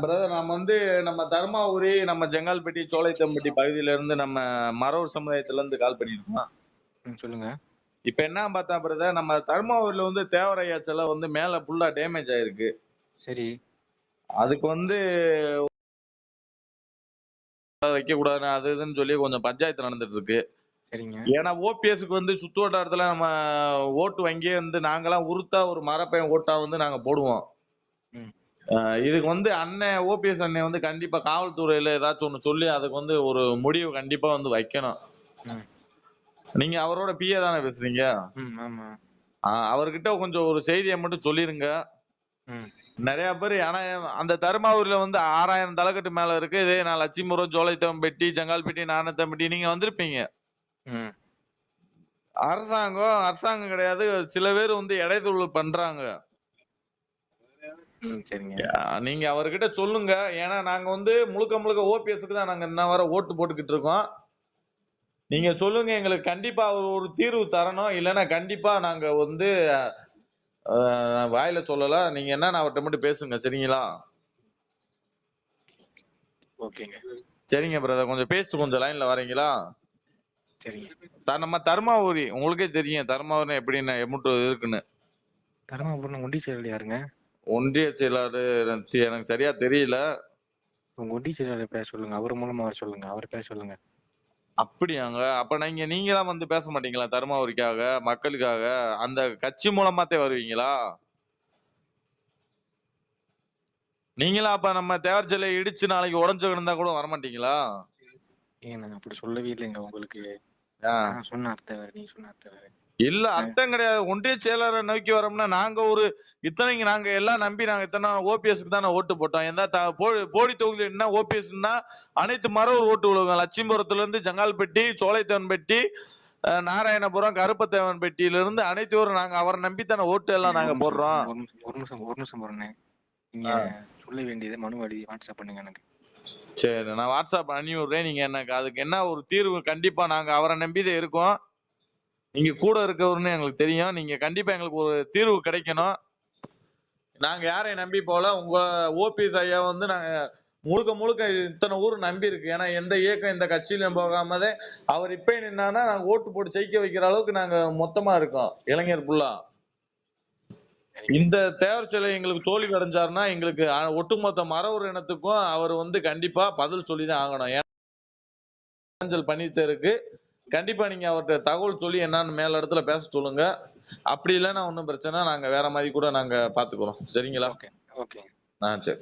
Brother நம்ம வந்து நம்ம தர்மாபுரி நம்ம ஜங்கால்பட்டி சோலைத்தம்பட்டி பகுதியில இருந்து நம்ம மரவர் சமுதாயத்துல இருந்து கால் பண்ணிருக்கோம் சொல்லுங்க. இப்ப என்ன பார்த்தா பிரதர் நம்ம தர்மாபுரியில வந்து தேவரையா சிலை வந்து மேல ஃபுல்லா டேமேஜ் ஆயிருக்கு. சரி. அதுக்கு வந்து வைக்க கூடாது அது இதுன்னு சொல்லி கொஞ்சம் பஞ்சாயத்து நடந்துட்டு இருக்கு சரிங்க. ஏன்னா ஓபிஎஸ்க்கு வந்து சுத்து வட்டாரத்துல நம்ம ஓட்டு வங்கியே வந்து நாங்கெல்லாம் உருத்தா ஒரு மரப்பையன் ஓட்டா வந்து நாங்க போடுவோம். இதுக்கு வந்து அண்ணன் ஓபிஎஸ் அண்ணன் வந்து கண்டிப்பா காவல்துறையில ஏதாச்சும் ஒண்ணு சொல்லி அதுக்கு வந்து ஒரு முடிவு கண்டிப்பா வந்து வைக்கணும். நீங்க அவரோட பிஏ தானே பேசுறீங்க? அவர்கிட்ட கொஞ்சம் ஒரு செய்தியை மட்டும் சொல்லிருங்க. நிறைய பேர் ஆனா அந்த தருமாவூர்ல வந்து ஆறாயிரம் தலைக்கட்டு மேல இருக்கு. இதே நான் லட்சுமிபுரம் சோலைத்தம்பட்டி ஜங்கால்பட்டி நானத்தம்பட்டி நீங்க வந்திருப்பீங்க. அரசாங்கம் அரசாங்கம் கிடையாது. சில பேர் வந்து இடைத்தொழில் பண்றாங்க. சரிங்க. நீங்க அவர்கிட்ட சொல்லுங்க. ஏன்னா நாங்க வந்து முழுக்க முழுக்க ஓபிஎஸ்க்கு தான் நாங்க இன்ன வர ஓட்டு போட்டுக்கிட்டு இருக்கோம். நீங்க சொல்லுங்க எங்களுக்கு கண்டிப்பா அவர் ஒரு தீர்வு தரணும். இல்லைன்னா கண்டிப்பா நாங்க வந்து வாயில சொல்லல. நீங்க என்ன அவர்கிட்ட மட்டும் பேசுங்க சரிங்களா? ஓகேங்க. சரிங்க பிரதர் கொஞ்சம் பேசிட்டு கொஞ்சம் லைன்ல வரீங்களா? சரிங்க. த- நம்ம தர்மாபுரி உங்களுக்கே தெரியும். தர்மாபுரி எப்படின்னு எம்முட்டு இருக்குன்னு. தருமபுரம் யாருங்க? ஒன்றிய செயலாளர் எனக்கு சரியா தெரியல. உங்க ஒண்டி செயலாளர் பேச சொல்லுங்க. அவர் மூலமா வர சொல்லுங்க. அவர் பேச சொல்லுங்க. அப்படியாங்க. அப்ப நீங்க நீங்களாம் வந்து பேச மாட்டீங்களா? தருமாபுரிக்காக மக்களுக்காக? அந்த கட்சி மூலமாத்தே வருவீங்களா? நீங்களா அப்ப நம்ம தேவர் சிலை இடிச்சு நாளைக்கு உடஞ்சு கிடந்தா கூட வரமாட்டீங்களா? நாங்க அப்படி சொல்லவே இல்லைங்க. உங்களுக்கு சொன்ன அர்த்தம் வேற நீங்க சொன்ன அர்த்தம் வேற. இல்ல அர்த்தம் கிடையாது. ஒன்றிய செயலாளரை நோக்கி வரோம்னா நாங்க ஒரு இத்தனைக்கு நாங்க எல்லாம் நம்பி நாங்க இத்தனை ஓபிஎஸ்க்கு தானே ஓட்டு போட்டோம். எந்த போடி தொகுதி என்ன ஓபிஎஸ்னா அனைத்து மரவர் ஓட்டு விழுவாங்க லட்சுமிபுரத்துல இருந்து ஜங்கால்பட்டி சோலைத்தேவன்பட்டி நாராயணபுரம் கருப்பத்தேவன்பட்டியில இருந்து அனைத்து ஊரும் நாங்க அவரை நம்பி தானே ஓட்டு எல்லாம் நாங்க போடுறோம். ஒரு நிமிஷம் ஒரு நிமிஷம் போறேன் நீங்க சொல்ல வேண்டியதை மனு எழுதி வாட்ஸ்அப் பண்ணுங்க எனக்கு. சரி நான் வாட்ஸ்அப் அனுப்பி விடுறேன் நீங்க எனக்கு அதுக்கு என்ன ஒரு தீர்வு? கண்டிப்பா நாங்க அவரை நம்பிதான் இருக்கோம். நீங்க கூட இருக்கவருன்னு எங்களுக்கு தெரியும். நீங்க கண்டிப்பா எங்களுக்கு ஒரு தீர்வு கிடைக்கணும். நாங்க யாரையும் நம்பி போல உங்க ஓபிஎஸ் ஐயா வந்து நாங்க முழுக்க முழுக்க இத்தனை ஊர் நம்பி இருக்கு. ஏன்னா எந்த இயக்கம் இந்த கட்சியிலும் போகாமதே அவர் இப்ப நின்னானா நாங்க ஓட்டு போட்டு ஜெயிக்க வைக்கிற அளவுக்கு நாங்க மொத்தமா இருக்கோம். இளைஞர் ஃபுல்லா இந்த தேவர் சிலை எங்களுக்கு தோல்வி அடைஞ்சாருன்னா எங்களுக்கு ஒட்டுமொத்த மரவர் இனத்துக்கும் அவர் வந்து கண்டிப்பா பதில் சொல்லிதான் ஆகணும். ஏன்னா அஞ்சல் இருக்கு கண்டிப்பா நீங்க அவர்கிட்ட தகவல் சொல்லி என்னன்னு மேல இடத்துல பேச சொல்லுங்க. அப்படி இல்லைன்னா ஒன்றும் பிரச்சனை நாங்க வேற மாதிரி கூட நாங்க பாத்துக்கிறோம். சரிங்களா? ஓகே. ஓகே. ஆ சரி.